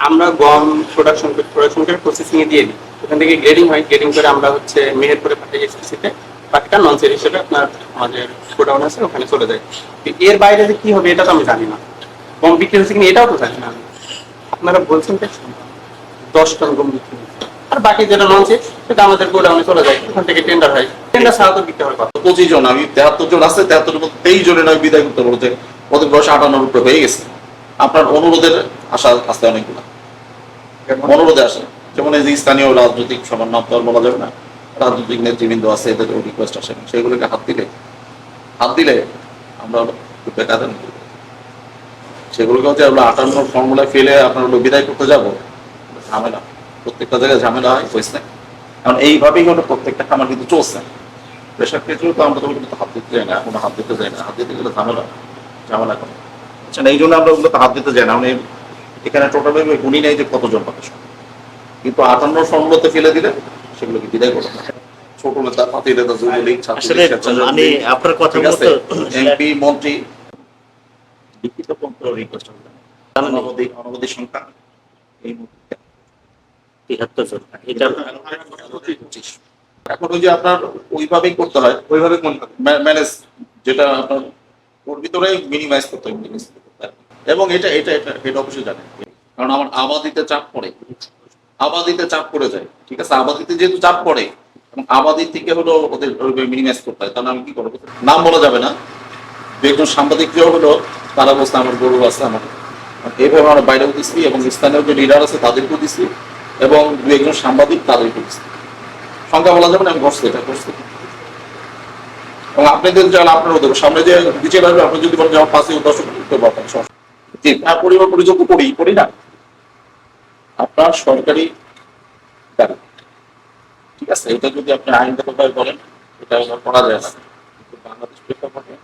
আমরা গম production production করে প্রসেসিং এ দিয়ে দিই। ওখান থেকে গ্রেডিং হয়। গ্রেডিং করে আমরা হচ্ছে মেহেরপুরে পাঠাই এসএসসিতে বাকিটা নন সেল হিসেবে আপনার আমাদের গোডাউন আছে, ওখানে চলে যায়। তো এর বাইরে যে কি হবে, এটা তো আমি জানি না। গম বিক্রি হচ্ছে কিনা, এটাও তো জানি না। আপনারা বলছেন তো দশ টন গম বিক্রি আর বাকি যেটা নন সেটা আমাদের গোডাউনে চলে যায়। ওখান থেকে টেন্ডার হয়। টেন্ডার ছাড়া তো বিক্রি হওয়ার কথা। পঁচিশ জন, আমি তেহাত্তর জন আছে তেহাত্তর মধ্যে তেইশ জনের আমি বিদায় করতে বলতে ওদের বয়স আটান্নর হয়ে গেছে। আপনার অনুরোধের আশা আসতে অনেকগুলো। অনুরোধে আসে। যেমন এই যে স্থানীয় রাজনৈতিক সবার নাম তো আর বলা যাবে না রাজনৈতিক নেতৃবৃন্দ আছে এদের রিকোয়েস্ট আসে সেগুলোকে হাত দিলে হাত দিলে আমরা বেকার সেগুলোকে হচ্ছে আমরা আটান্ন ফর্মুলায় ফেলে আপনার হলো বিদায় করতে যাব ঝামেলা। প্রত্যেকটা জায়গায় ঝামেলা হয় হয়েছে কারণ এইভাবেই হলো প্রত্যেকটা খামার কিন্তু চলছে। প্রেশার ক্ষেত্রেও তো আমরা তো হাত দিতে যাই না এখনও হাত দিতে যাই না। হাত দিতে গেলে ঝামেলা ঝামেলা করে আচ্ছা এই জন্য আমরা ওগুলোতে হাত দিতে যাই না। মানে এখানে টোটালি গুণই নেই যে কতজন মানুষ কিন্তু আটান্ন ফর্মগুলোতে ফেলে দিলে সেগুলোকে বিদায় করো। ছোট নেতা পাতি নেতা যুবলীগ মানে আপনার কথা মতো এমপি মন্ত্রী লিখিত পত্র রিকোয়েস্ট অনবধি অনবধি সংখ্যা। এই মুহূর্তে তিহাত্তর জন। এটা এখন ওই যে আপনার ওইভাবেই করতে হয় ওইভাবে ম্যানেজ যেটা আপনার ওর ভিতরে মিনিমাইজ করতে করতে হয়। এবং এটা এটা এটা এটা অবশ্যই জানে। কারণ আমার আবাদিতে চাপ পড়ে। আবাদিতে চাপ পড়ে যায়। ঠিক আছে? আবাদিতে যেহেতু চাপ পড়ে, এবং আবাদি থেকে হলো ওদের মিনিমাইজ করতে হয়। তাহলে আমি কি করব? নাম বলা যাবে না। একজন সাংবাদিক যে হলো, তারা বলছে, আমার গরু আছে আমার। এইভাবে আমরা বাইরেও দিচ্ছি, এবং স্থানীয় যে লিডার আছে, তাদেরকেও দিচ্ছি, এবং দু একজন সাংবাদিক তাদেরকেও দিচ্ছি। সংখ্যা বলা যাবে না, আমি করছি এটা করছি এবং আপনাদের যারা আপনারা সামনে যে বিচার আসবে, আপনি যদি বলেন যে আমার পাশে দর্শক করতে পারবেন জি তার পরিবার পরিযোগ করি করি না। আপনার সরকারি ঠিক আছে এটা যদি আপনি আইনগতভাবে বলেন এটা করা যায় না। কিন্তু বাংলাদেশ প্রেক্ষাপটে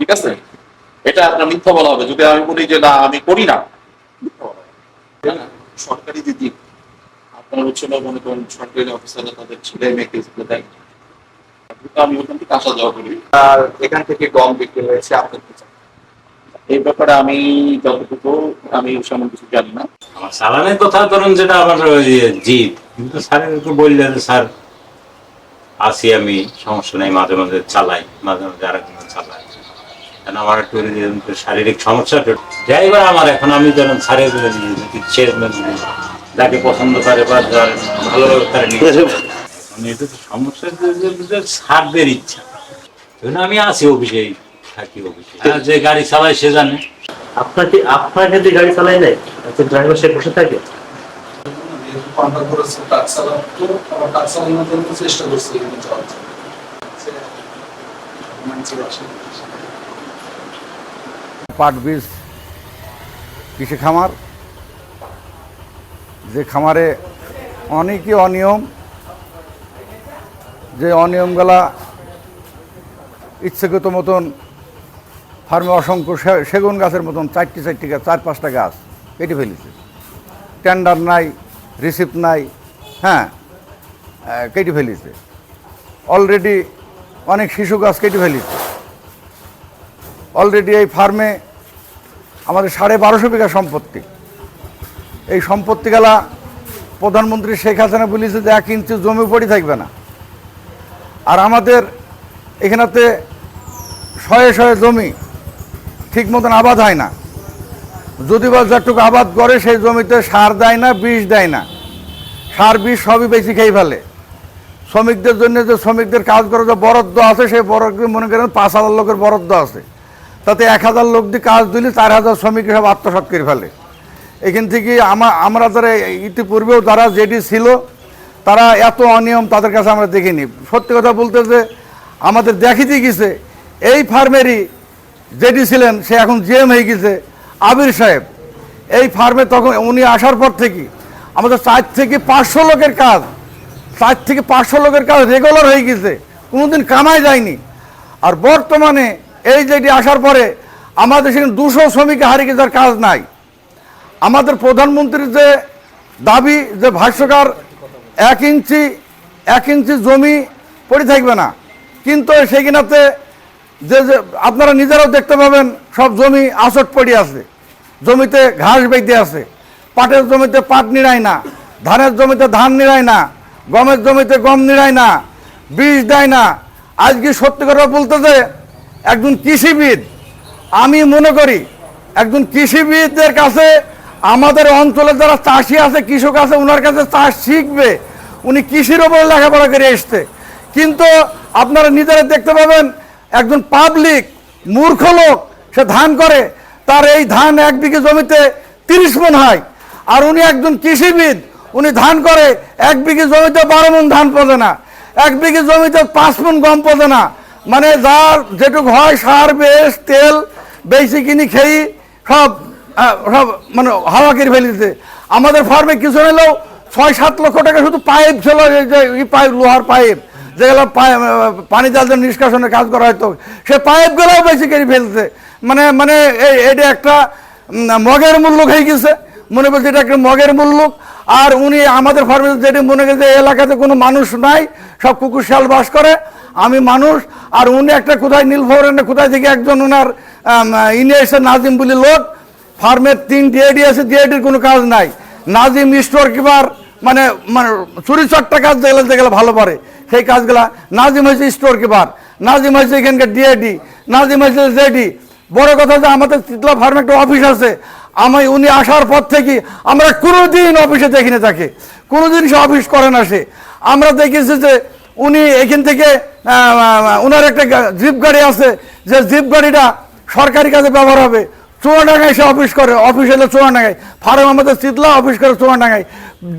ঠিক আছে এটা আপনার মিথ্যা বলা হবে। যদি আমি বলি যে না আমি করি না হ্যাঁ, সরকারি যে দিক আপনার হচ্ছে না মনে করেন সরকারি অফিসাররা তাদের ছেলে মেয়েকে দেয় কিন্তু আমি ওখান থেকে আসা যাওয়া করি আর এখান থেকে গম বিক্রি হয়েছে আপনার এই ব্যাপারে আমি যতটুকু আমি সেমন কিছু জানি না। আমার চালানের কথা ধরুন যেটা আমার জিদ কিন্তু স্যারের একটু বললে স্যার আসি আমি সমস্যা নেই মাঝে মাঝে চালাই মাঝে মাঝে আরেকজন চালাই কেন আমার একটু শারীরিক সমস্যা ড্রাইভার আমার এখন আমি যেন স্যারের সে যাকে পছন্দ করে বা যার ভালো তার মানে এটা তো সমস্যা যে ইচ্ছা। আমি আসি অফিসে থাকি অফিসে। যে গাড়ি চালায় সে জানে। আপনাকে আপনার ক্ষেত্রে গাড়ি চালাই নাই একজন ড্রাইভার সে বসে থাকে? চেষ্টা করছি পাট বীজ কৃষি খামার যে খামারে অনেকই অনিয়ম যে অনিয়মগুলা ইচ্ছাকৃত মতন ফার্মে অসংখ্য সেগুন গাছের মতন চারটি চারটি গাছ, চার পাঁচটা গাছ কেটে ফেলেছে। টেন্ডার নাই, রিসিপ্ট নাই হ্যাঁ কেটে ফেলেছে। অলরেডি অনেক শিশু গাছ কেটে ফেলেছে। অলরেডি এই ফার্মে আমাদের সাড়ে বারোশো বিঘা সম্পত্তি। এই সম্পত্তিগুলা প্রধানমন্ত্রী শেখ হাসিনা বলেছে যে এক ইঞ্চি জমি পড়ে থাকবে না। আর আমাদের এখানেতে শয়ে শয়ে জমি ঠিক মতন আবাদ হয় না। যদি বা যতটুকু আবাদ করে সেই জমিতে সার দেয় না, বিষ দেয় না। সার, বিষ সবই বেশি খেয়ে ফেলে। শ্রমিকদের জন্য যে শ্রমিকদের কাজ করার যে বরাদ্দ আছে, সেই বরাদ্দ মনে করেন পাঁচ হাজার লোকের বরাদ্দ আছে। তাতে এক হাজার লোক দিয়ে কাজ দিলে চার হাজার শ্রমিক সব আত্মসাৎ করে ফেলে। এখান থেকে আমা- আমরা যারা ইতিপূর্বেও যারা যেটি ছিল তারা এত অনিয়ম তাদের কাছে আমরা দেখিনি। সত্যি কথা বলতে যে আমাদের দেখিতে গেছে, এই ফার্মেরই যেটি ছিলেন, সে এখন জিএম হয়ে গেছে, আবির সাহেব। এই ফার্মে তখন উনি আসার পর থেকে আমাদের চার থেকে পাঁচশো লোকের কাজ, চার থেকে পাঁচশো লোকের কাজ রেগুলার হয়ে গেছে, কোনোদিন কামাই যায়নি। আর বর্তমানে এই যেটি আসার পরে আমাদের সেখানে দুশো শ্রমিক হারিয়ে যার কাজ নাই। আমাদের প্রধানমন্ত্রীর যে দাবি, যে ভাষ্যকার এক ইঞ্চি এক ইঞ্চি জমি পড়ে থাকবে না। কিন্তু সেখানেতে যে যে আপনারা নিজেরাও দেখতে পাবেন, সব জমি আসট পড়ে আছে। জমিতে ঘাস বেঁধে আছে। পাটের জমিতে পাট নিড়ায় না। ধানের জমিতে ধান নিড়ায় না। গমের জমিতে গম নিড়ায় না। বীজ দেয় না। আজকে সত্যি কথা বলতে যে, একজন কৃষিবিদ, আমি মনে করি একজন কৃষিবিদদের কাছে আমাদের অঞ্চলে যারা চাষি আছে, কৃষক আছে ওনার কাছে চাষ শিখবে। উনি কৃষির ওপর লেখাপড়া করে এসছে? কিন্তু আপনারা নিজেরা দেখতে পাবেন, একজন পাবলিক মূর্খ লোক, সে ধান করে, তার এই ধান এক বিঘে জমিতে তিরিশ মন হয়। আর উনি একজন কৃষিবিদ, উনি ধান করে, এক বিঘে জমিতে বারো মন ধান পড়ে না, এক বিঘে জমিতে পাঁচ মন গম পড়ে না। মানে যার যেটুক হয় সার, বেশ, তেল, বেশি কিনি খেয়ে সব সব মানে হাওয়া করে ফেলিতে আমাদের ফার্মে কিছু হলেও ছয় সাত লক্ষ টাকা শুধু পাইপ ছিল পাইপ, লোহার পাইপ। যেগুলো পানি জালদের নিষ্কাশনের কাজ করা হয়তো। সে পাইপগুলোও বেশি করে ফেলছে। মানে মানে এটা একটা মগের মূল্য হয়ে গেছে। মনে করছে এটা একটা মগের মূল্য আর উনি আমাদের ফার্মে যেটি মনে করছে এলাকাতে কোনো মানুষ নাই, সব কুকুর শিয়াল বাস করে। আমি মানুষ, আর উনি একটা কোথায় নীলফরেন্ডে কোথায় থেকে একজন ওনার ইনি এসে নাজিম বলে লোক। ফার্মের তিন ডিএডি আছে ডিএডির কোনো কাজ নাই। নাজিম স্টোর কিপার মানে মানে চুরি চট্টা কাজ যেগুলো যেগুলো ভালো পারে। সেই কাজগুলা নাজিম হয়েছে স্টোর কিপার নাজিম হয়েছে এখানকার ডিএডি নাজিম হয়েছে জেডি বড় কথা যে আমাদের তিতলা ফার্মে একটা অফিস আছে। আমি, উনি আসার পর থেকে আমরা কোনোদিন অফিসে দেখিনি তাকে। কোনোদিন সে অফিস করে না সে। আমরা দেখেছি যে উনি এখান থেকে ওনার একটা জিপ গাড়ি আছে। যে জিপ গাড়িটা সরকারি কাজে ব্যবহার হবে। চুয়াডাঙ্গায় সে অফিস করে, অফিস হলে চুয়াডাঙ্গায়। ফার্ম আমাদের শীতলা অফিস করে চুয়াডাঙ্গায়।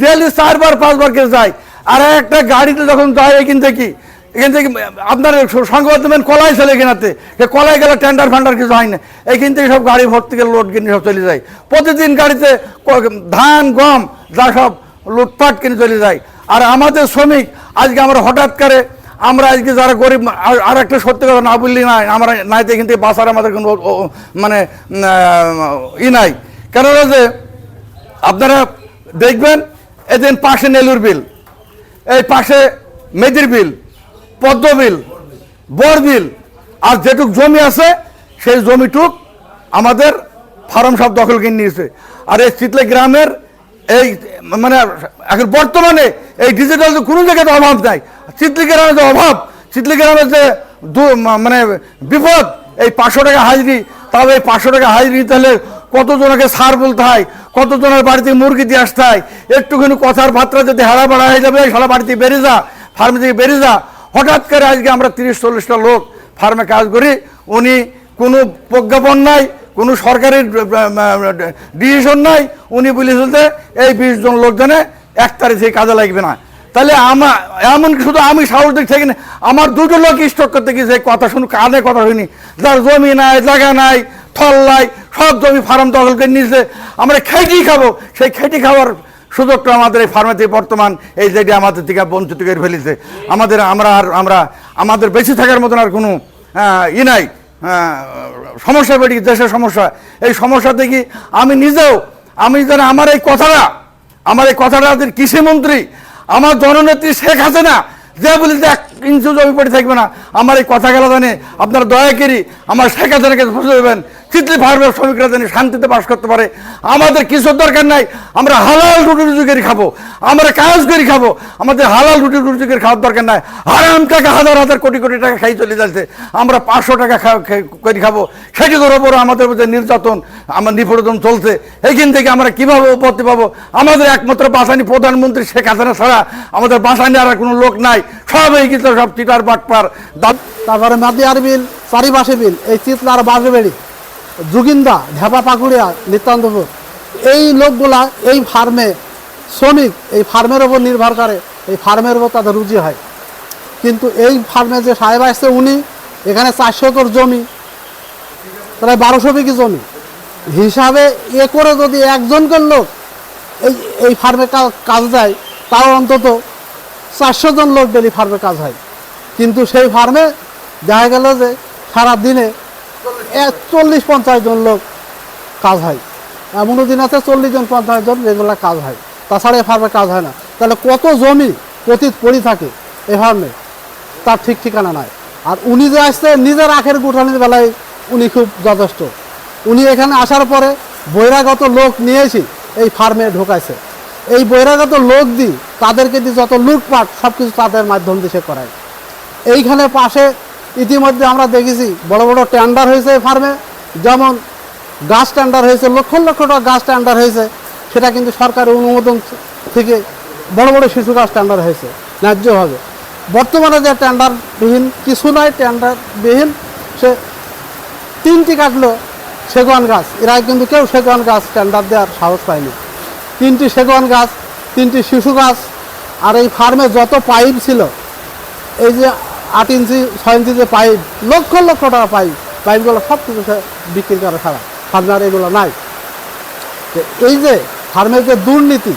ডেলি চারবার, পাঁচবার করে যায়। আর একটা গাড়িতে যখন যায়, এখান থেকে এখান থেকে, আপনার সংবাদ কলাই চলে এখানাতে সে কলাই গেলে টেন্ডার ফান্ডার কিছু হয় না। এইখান থেকে সব গাড়ি ভর্তি করে লোড কিনে সব চলে যায়। প্রতিদিন গাড়িতে ধান, গম, যা সব লুটপাট কিনে চলে যায়। আর আমাদের শ্রমিক, আজকে আমরা হঠাৎ করে আমরা আজকে যারা গরিব, আর- একটা সত্যি কথা না বললি না আমরা নাই তো এখান থেকে আমাদের কোনো মানে ই নাই। কেননা যে আপনারা দেখবেন, এদিন পাশে নেলুর বিল, এই পাশে মেদির বিল, পদ্ম বিল, বর বিল, আর যেটুক জমি আছে, সেই জমিটুক আমাদের ফার্ম সব দখল কিনে নিয়েছে। আর এই চিতলে গ্রামের এই মানে এখন বর্তমানে এই ডিজিটাল কোনো জায়গাতে অভাব নাই। চিতলি গ্রামের যে অভাব চিতলি গ্রামের যে মানে বিপদ, এই পাঁচশো টাকা হাজরি তাও এই পাঁচশো টাকা হাজরি তাহলে কতজনকে সার বলতে হয়, কতজনের বাড়িতে মুরগি দিয়ে আসতে হয়? একটুখানি কথার বার্তা যদি হারা বাড়া হয়ে যাবে সারা বাড়িতে বেড়ে যা, ফার্মে থেকে বেড়ে যা। হঠাৎ করে আজকে আমরা তিরিশ চল্লিশটা লোক ফার্মে কাজ করি, উনি কোনো প্রজ্ঞাপন নাই, কোনো সরকারি ডিসিশন নাই, উনি বলেছেন যে এই বিশ জন লোকজনে এক তারিখে কাজে লাগবে না। তাহলে আমার এমন কি শুধু আমি সাহস দিক থেকে না, আমার দুটো লোক স্টক করতে গিয়েছে কথা শুনে কানে কথা হয়নি। যার জমি নাই জায়গা নাই থল নাই সব জমি ফার্ম দখল করে নিয়েছে। আমরা খেটি খাব। সেই খেটি খাওয়ার সুযোগটা আমাদের এই ফার্মেতে বর্তমান এই যেটি আমাদের থেকে বঞ্চিত করে ফেলেছে। আমাদের আমরা আর আমরা আমাদের বেঁচে থাকার মতন আর কোনো ই নাই। সমস্যা গেছে, দেশের সমস্যা। এই সমস্যা থেকে আমি নিজেও আমি যেন আমার এই কথাটা আমার এই কথাটা কৃষিমন্ত্রী আমার জননেত্রী শেখ হাসিনা, যে বলি যে এক ইঞ্চু জমি পড়ে থাকবে না, আমার এই কথা গেলা জানে, আপনারা দয়া করি আমার শেখ হাসিনাকে দেবেন। চিতলি ফার্মের শ্রমিকরা যেন শান্তিতে বাস করতে পারে। আমাদের কিছুর দরকার নাই, আমরা হালাল রুটি রুজি করে খাব, আমরা কাজ করে খাব, আমাদের হালাল রুটি রুজি করে খাওয়ার দরকার নাই। হারাম টাকা, হাজার হাজার কোটি কোটি টাকা খাই চলে যাচ্ছে, আমরা পাঁচশো টাকা করে খাব। সেটিগুলোর ওপর আমাদের মধ্যে নির্যাতন, আমার নিপীড়ন চলছে এইখান থেকে আমরা কীভাবে উপত্তি পাবো? আমাদের একমাত্র বাসানি প্রধানমন্ত্রী শেখ হাসিনা ছাড়া আমাদের বাসানি আর কোনো লোক নাই। সব এই কিন্তু সব চিটার বাটপার। তারপরে মাদিয়ার বিল, চারিপাশে বিল, এই চিতলার বাগেবেড়ি জুগিন্দা, ঢেপা পাকুড়িয়া নিত্যান্তপুর এই লোকগুলা এই ফার্মে শ্রমিক, এই ফার্মের ওপর নির্ভর করে, এই ফার্মের ওপর তাদের রুজি হয়। কিন্তু এই ফার্মে যে সাহেব আসছে উনি, এখানে চারশো একর জমি, প্রায় বারোশো বিঘি জমি। হিসাবে এ করে যদি একজনকে লোক এই এই ফার্মে কাজ দেয়, তাও অন্তত চারশো জন লোক ডেলি ফার্মে কাজ হয়। কিন্তু সেই ফার্মে দেখা গেল যে সারা দিনে চল্লিশ পঞ্চাশ জন লোক কাজ হয়। এমনও দিন আছে চল্লিশ জন, পঞ্চাশ জন রেগুলার কাজ হয়। তাছাড়া এ ফার্মে কাজ হয় না। তাহলে কত জমি পতিত পড়ি থাকে এ ফার্মে? তার ঠিক ঠিকানা নাই। আর উনি যে আসছে, নিজের আখের গুঠানির বেলায় উনি খুব যথেষ্ট। উনি এখানে আসার পরে বহিরাগত লোক নিয়েছি এই ফার্মে ঢোকাইছে। এই বহিরাগত লোক দিই তাদেরকে দিয়ে যত লুটপাট সব কিছু তাদের মাধ্যম দিয়ে সে করায়। এইখানে পাশে ইতিমধ্যে আমরা দেখেছি বড় বড় টেন্ডার হয়েছে এই ফার্মে যেমন গাছ টেন্ডার হয়েছে, লক্ষ লক্ষ টাকা গাছ টেন্ডার হয়েছে। সেটা কিন্তু সরকারের অনুমোদন থেকে বড় বড় শিশু গাছ টেন্ডার হয়েছে, ন্যায্যভাবে। বর্তমানে যে টেন্ডারবিহীন কিছু নয় টেন্ডারবিহীন সে তিনটি কাটলো সেগুয়ান গাছ। এরা কিন্তু কেউ সেগুয়ান গাছ টেন্ডার দেওয়ার সাহস পায়নি। তিনটি সেগুয়ান গাছ, তিনটি শিশু গাছ, আর এই ফার্মে যত পাইপ ছিল, এই যে আট ইঞ্চি, ছয় ইঞ্চি যে পাইপ, লক্ষ লক্ষ টাকা পাইপ পাইপগুলো সব কিছু বিক্রি করে ছাড়া ফার্মার এগুলো নাই। এই যে ফার্মের যে দুর্নীতি,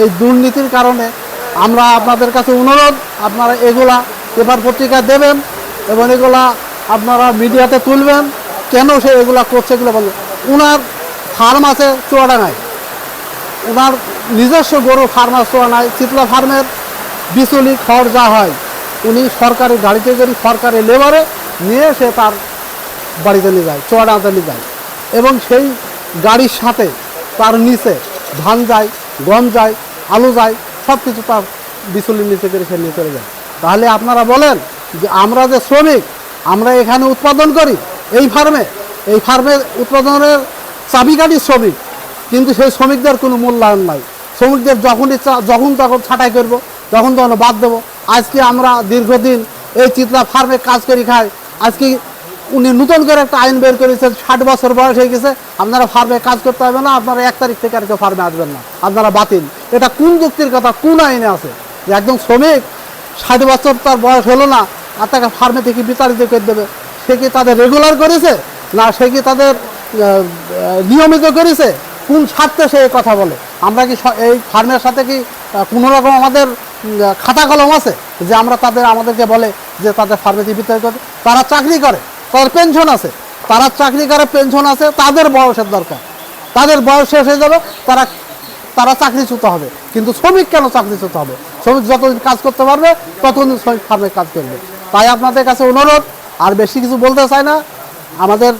এই দুর্নীতির কারণে আমরা আপনাদের কাছে অনুরোধ, আপনারা এগুলা পেপার পত্রিকা দেবেন এবং এগুলা আপনারা মিডিয়াতে তুলবেন। কেন সে এগুলা করছে এগুলো বলবেন ওনার ফার্ম আছে চুয়াডাঙ্গায়। ওনার নিজস্ব গরু ফার্ম আছে চুয়াডাঙ্গায়, চিতলা ফার্মের, বিচুলি, খড় যা হয়। উনি সরকারি গাড়িতে করে সরকারি লেবারে নিয়ে সে তার বাড়িতে নিয়ে যায়, চুয়াডাঙ্গাতে নিয়ে যায়। এবং সেই গাড়ির সাথে তার নিচে ধান যায়, গম যায়, আলু যায় সব কিছু তার বিচুলির নিচে করে সে নিয়ে চলে যায়। তাহলে আপনারা বলেন যে আমরা যে শ্রমিক, আমরা এখানে উৎপাদন করি এই ফার্মে এই ফার্মে উৎপাদনের চাবিকাঠি শ্রমিক, কিন্তু সেই শ্রমিকদের কোনো মূল্যায়ন নাই। শ্রমিকদের যখন ইচ্ছা যখন তখন ছাঁটাই করব। যখন তখন বাদ দেবো। আজকে আমরা দীর্ঘদিন এই চিত্রা ফার্মে কাজ করি, খাই। আজকে উনি নতুন করে একটা আইন বের করেছেন ষাট বছর বয়স হয়ে গেছে, আপনারা ফার্মে কাজ করতে হবে না, আপনারা এক তারিখ থেকে আর কেউ ফার্মে আসবেন না, আপনারা বাতিল। এটা কোন যুক্তির কথা, কোন আইনে আছে? যে একদম শ্রমিক ষাট বছর তার বয়স হলো না, আর তাকে ফার্মে থেকে বিতাড়িত করে দেবে। সে কি তাদের রেগুলার করেছে? না, সে কি তাদের নিয়মিত করেছে? কোন স্বার্থে সে কথা বলে? আমরা কি এই ফার্মের সাথে কি কোনো রকম আমাদের খাতা কলম আছে? যে আমরা তাদের, আমাদেরকে বলে যে তাদের ফার্মে বিতাড়িত করে তারা চাকরি করে, তাদের পেনশন আছে। তারা চাকরি করে পেনশন আছে, তাদের বয়সের দরকার। তাদের বয়স শেষ হয়ে যাবে, তারা তারা চাকরিচ্যুত হবে। কিন্তু শ্রমিক কেন চাকরিচ্যুত হবে? শ্রমিক যতদিন কাজ করতে পারবে, ততদিন শ্রমিক ফার্মে কাজ করবে। তাই আপনাদের কাছে অনুরোধ, আর বেশি কিছু বলতে চাই না। আমাদের,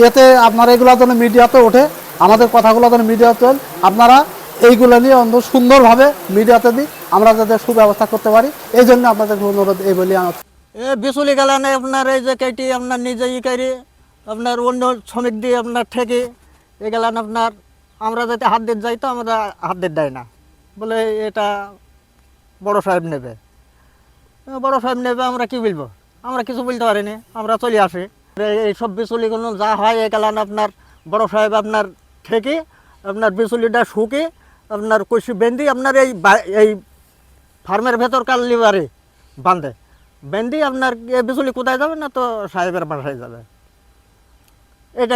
ইয়েতে আপনারা এগুলো যেন মিডিয়াতে ওঠে। আমাদের কথাগুলো যেন মিডিয়াতে। আপনারা এইগুলো নিয়ে অন্ত সুন্দরভাবে মিডিয়াতে দিই আমরা যাতে সুব্যবস্থা করতে পারি। এই জন্য আপনাদের অনুরোধ এই বলি আমার এ বিচুলি গেলানে আপনার এই যে কেটি আপনার নিজে ই করি আপনার অন্য শ্রমিক দিয়ে আপনার ঠেকে, এ গেলান আপনার, আমরা যাতে হাত দিতে যাই তো আমরা হাত দিতে দেয় না। বলে এটা বড় সাহেব নেবে। বড় সাহেব নেবে, আমরা কি বলব? আমরা কিছু বলতে পারিনি, আমরা চলে আসি। এই- এই সব বিচুলিগুলো যা হয়, এ গেলান আপনার, বড় সাহেব আপনার ঠেকে, আপনার বিচুলিটা শুকে আপনার কষি বেন্দি আপনার এই এই ফার্মের ভেতরকার লিভারে বাঁধে। বেন্দি আপনার বিচুলি কোথায় যাবে না তো সাহেবের বাসায় যাবে। এটাই